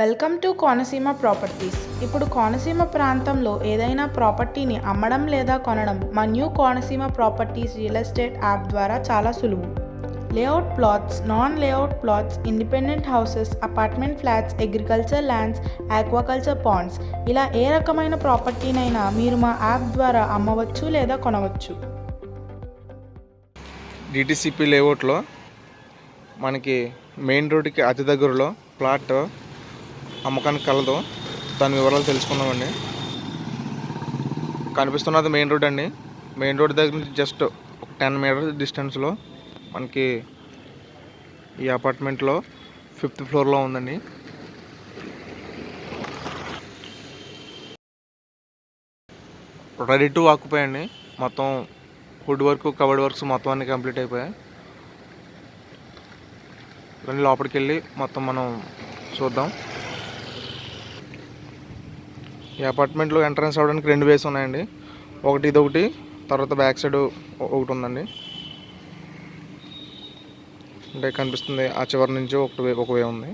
Welcome to Konaseema properties. ఇప్పుడు కోనసీమ ప్రాంతంలో ఏదైనా ప్రాపర్టీని అమ్మడం లేదా కొనడం మా new Konaseema properties real estate app ద్వారా చాలా సులువు. Layout plots non layout plots independent houses apartment flats agriculture lands aquaculture ponds. ఇలా ఏ రకమైన ప్రాపర్టీనైనా మీరు మా యాప్ ద్వారా అమ్మవచ్చు లేదా కొనవచ్చు. డిటిసిపి లేఅవుట్లో మనకి మెయిన్ రోడ్డుకి అతి దగ్గరలో ప్లాట్ అమ్మకానికి కలదు. దాని వివరాలు తెలుసుకుందామండి. కనిపిస్తున్నది మెయిన్ రోడ్ అండి. మెయిన్ రోడ్ దగ్గర నుంచి జస్ట్ ఒక టెన్ మీటర్స్ డిస్టెన్స్లో మనకి ఈ అపార్ట్మెంట్లో ఫిఫ్త్ ఫ్లోర్లో ఉందండి. రెడీ టు ఆక్యుపై అండి. మొత్తం వుడ్ వర్క్ కవర్డ్ వర్క్స్ మొత్తం అన్ని కంప్లీట్ అయిపోయాయి. రండి లోపలికి వెళ్ళి మొత్తం మనం చూద్దాం. ఈ అపార్ట్మెంట్లో ఎంట్రన్స్ అవ్వడానికి రెండు వేస్ ఉన్నాయండి. ఒకటి ఇది ఒకటి తర్వాత బ్యాక్ సైడ్ ఒకటి ఉందండి. అంటే కనిపిస్తుంది ఆ చివరి నుంచి ఒకటి వే ఒక వే ఉంది.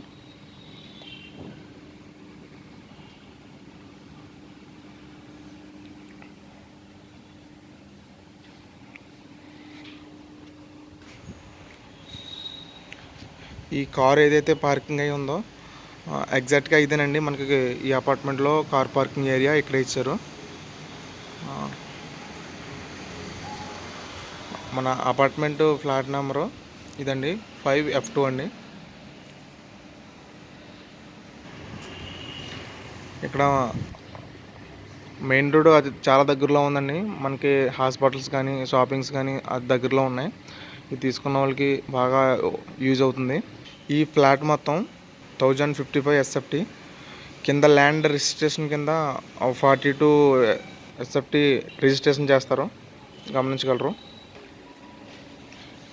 ఈ కార్ ఏదైతే పార్కింగ్ అయి ఉందో ఎగ్జాక్ట్గా ఇదేనండి. మనకి ఈ అపార్ట్మెంట్లో కార్ పార్కింగ్ ఏరియా ఇక్కడ ఇచ్చారు. మన అపార్ట్మెంట్ ఫ్లాట్ నెంబరు ఇదండి. ఫైవ్ ఎఫ్ టూ అండి. ఇక్కడ మెయిన్ రోడ్ అది చాలా దగ్గరలో ఉందండి. మనకి హాస్పిటల్స్ కానీ షాపింగ్స్ కానీ అది దగ్గరలో ఉన్నాయి. ఇది తీసుకున్న వాళ్ళకి బాగా యూజ్ అవుతుంది. ఈ ఫ్లాట్ మొత్తం థౌజండ్ ఫిఫ్టీ ఫైవ్ ఎస్ఎఫ్టీ కింద ల్యాండ్ రిజిస్ట్రేషన్ కింద ఫార్టీ టూ ఎస్ఎఫ్టీ రిజిస్ట్రేషన్ చేస్తారు. గమనించగలరు.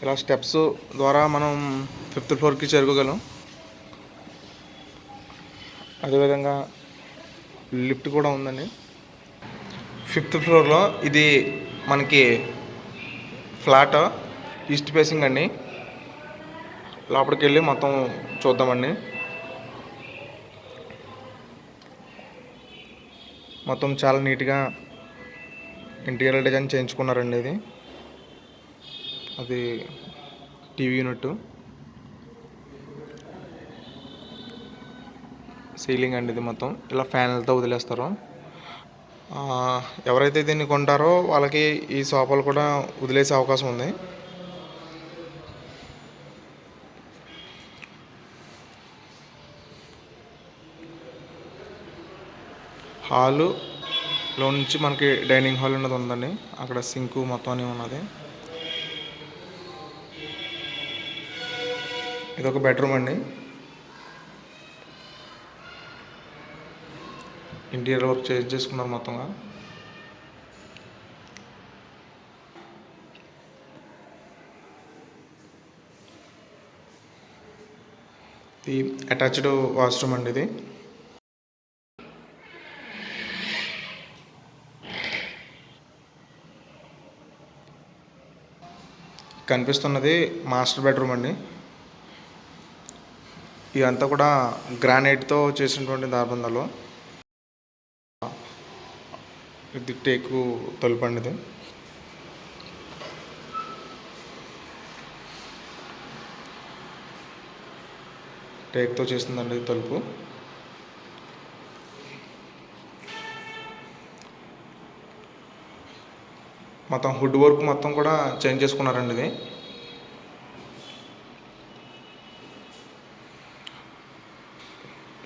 ఇలా స్టెప్స్ ద్వారా మనం ఫిఫ్త్ ఫ్లోర్కి చేరుకోగలం. అదేవిధంగా లిఫ్ట్ కూడా ఉందండి. ఫిఫ్త్ ఫ్లోర్లో ఇది మనకి ఫ్లాట్ ఈస్ట్ ఫేసింగ్ అండి. లోపలికి వెళ్ళి మొత్తం చూద్దామండి. మొత్తం చాలా నీట్గా ఇంటీరియర్ డిజైన్ చేయించుకున్నారండి ఇది. అది టీవీ యూనిట్. సీలింగ్ అండి ఇది మొత్తం. ఇలా ఫ్యాన్లతో వదిలేస్తారు. ఎవరైతే దీన్ని కొంటారో వాళ్ళకి ఈ సోఫాలు కూడా వదిలేసే అవకాశం ఉంది. హాలులో నుంచి మనకి డైనింగ్ హాల్ ఉన్నది ఉందండి. అక్కడ సింకు మొత్తం అని ఉన్నది. ఇది ఒక బెడ్రూమ్ అండి. ఇంటీరియర్ వర్క్ చేంజ్ చేసుకున్నారు మొత్తంగా. ఇది అటాచ్డ్ వాష్రూమ్ అండి ఇది. కనిపిస్తున్నది మాస్టర్ బెడ్రూమ్ అండి. ఇదంతా కూడా గ్రానైట్తో చేసినటువంటి దార్బందాలు. ఇది టేకు తలుపు అండి ఇది టేక్తో చేసిందండి ఇది తలుపు. మొత్తం హుడ్ వర్క్ మొత్తం కూడా చేంజ్ చేసుకున్నారండి ఇది.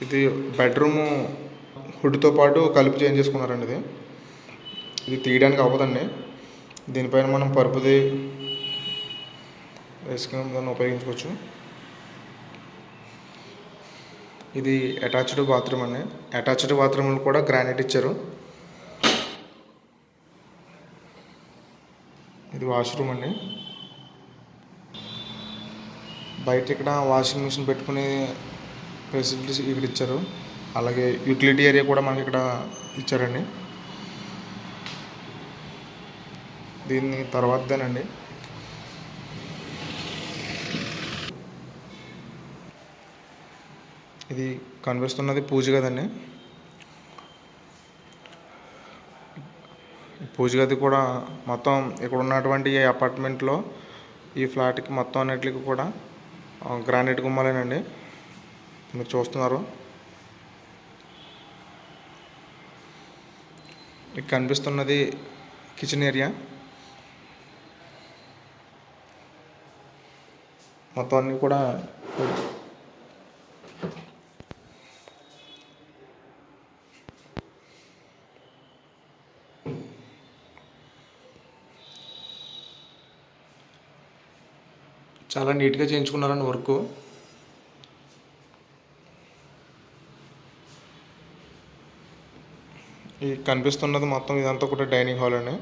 ఇది బెడ్రూము హుడ్తో పాటు కలిపి చేంజ్ చేసుకున్నారండి ఇది. ఇది తీయడానికి అవ్వదండి. దీనిపైన మనం పరుపుది వేసుకుని దాన్ని ఉపయోగించుకోవచ్చు. ఇది అటాచ్డ్ బాత్రూమ్ అండి. అటాచ్డ్ బాత్రూమ్లు కూడా గ్రానైట్ ఇచ్చారు. ఇది వాష్రూమ్ అండి. బయట ఇక్కడ వాషింగ్ మిషన్ పెట్టుకునే ఫెసిలిటీస్ ఇక్కడ ఇచ్చారు. అలాగే యూటిలిటీ ఏరియా కూడా మనకి ఇక్కడ ఇచ్చారండి. దీన్ని తర్వాతదేనండి. ఇది కనిపిస్తున్నది పూజ కదండి పూజ గది కూడా మొత్తం ఇక్కడ ఉన్నటువంటి ఈ అపార్ట్మెంట్లో ఈ ఫ్లాట్కి మొత్తం అన్నిటికి కూడా గ్రానైట్ గుమ్మాలేనండి. మీరు చూస్తున్నారు. మీకు కనిపిస్తున్నది కిచెన్ ఏరియా మొత్తం అన్నీ కూడా చాలా నీట్గా చేయించుకున్నారండి వర్క్. ఈ కనిపిస్తున్నది మొత్తం ఇదంతా కూడా డైనింగ్ హాల్ అని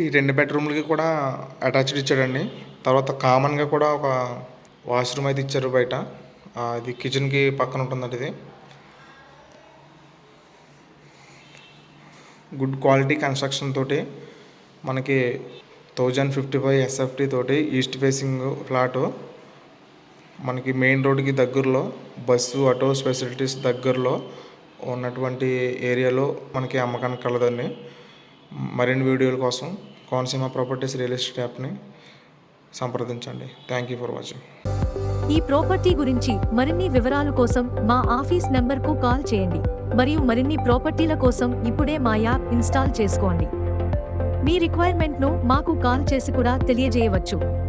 ఈ రెండు బెడ్రూమ్లకి కూడా అటాచ్డ్ ఇచ్చాడండి. తర్వాత కామన్గా కూడా ఒక వాష్రూమ్ అయితే ఇచ్చారు బయట. అది ఇది కిచెన్కి పక్కన ఉంటుందండి ఇది. గుడ్ క్వాలిటీ కన్స్ట్రక్షన్ తోటి మనకి థౌజండ్ ఫిఫ్టీ ఫైవ్ ఎస్ఎఫ్టీ తోటి ఈస్ట్ ఫేసింగ్ ఫ్లాటు మనకి మెయిన్ రోడ్కి దగ్గరలో బస్సు ఆటో ఫెసిలిటీస్ దగ్గరలో ఉన్నటువంటి ఏరియాలో మనకి అమ్మకానికి కలదండి. మరిన్ని వీడియోల కోసం కోనసీమ ప్రాపర్టీస్ రియల్ ఎస్టేట్ యాప్ని సంప్రదించండి. Thank you for watching. ఈ ప్రాపర్టీ గురించి మరిన్ని వివరాల కోసం మా ఆఫీస్ నంబర్కు కాల్ చేయండి. మరియు మరిన్ని ప్రాపర్టీల కోసం ఇప్పుడే మా యాప్ ఇన్స్టాల్ చేసుకోండి. మీ రిక్వైర్మెంట్ను మాకు కాల్ చేసి కూడా తెలియజేయవచ్చు.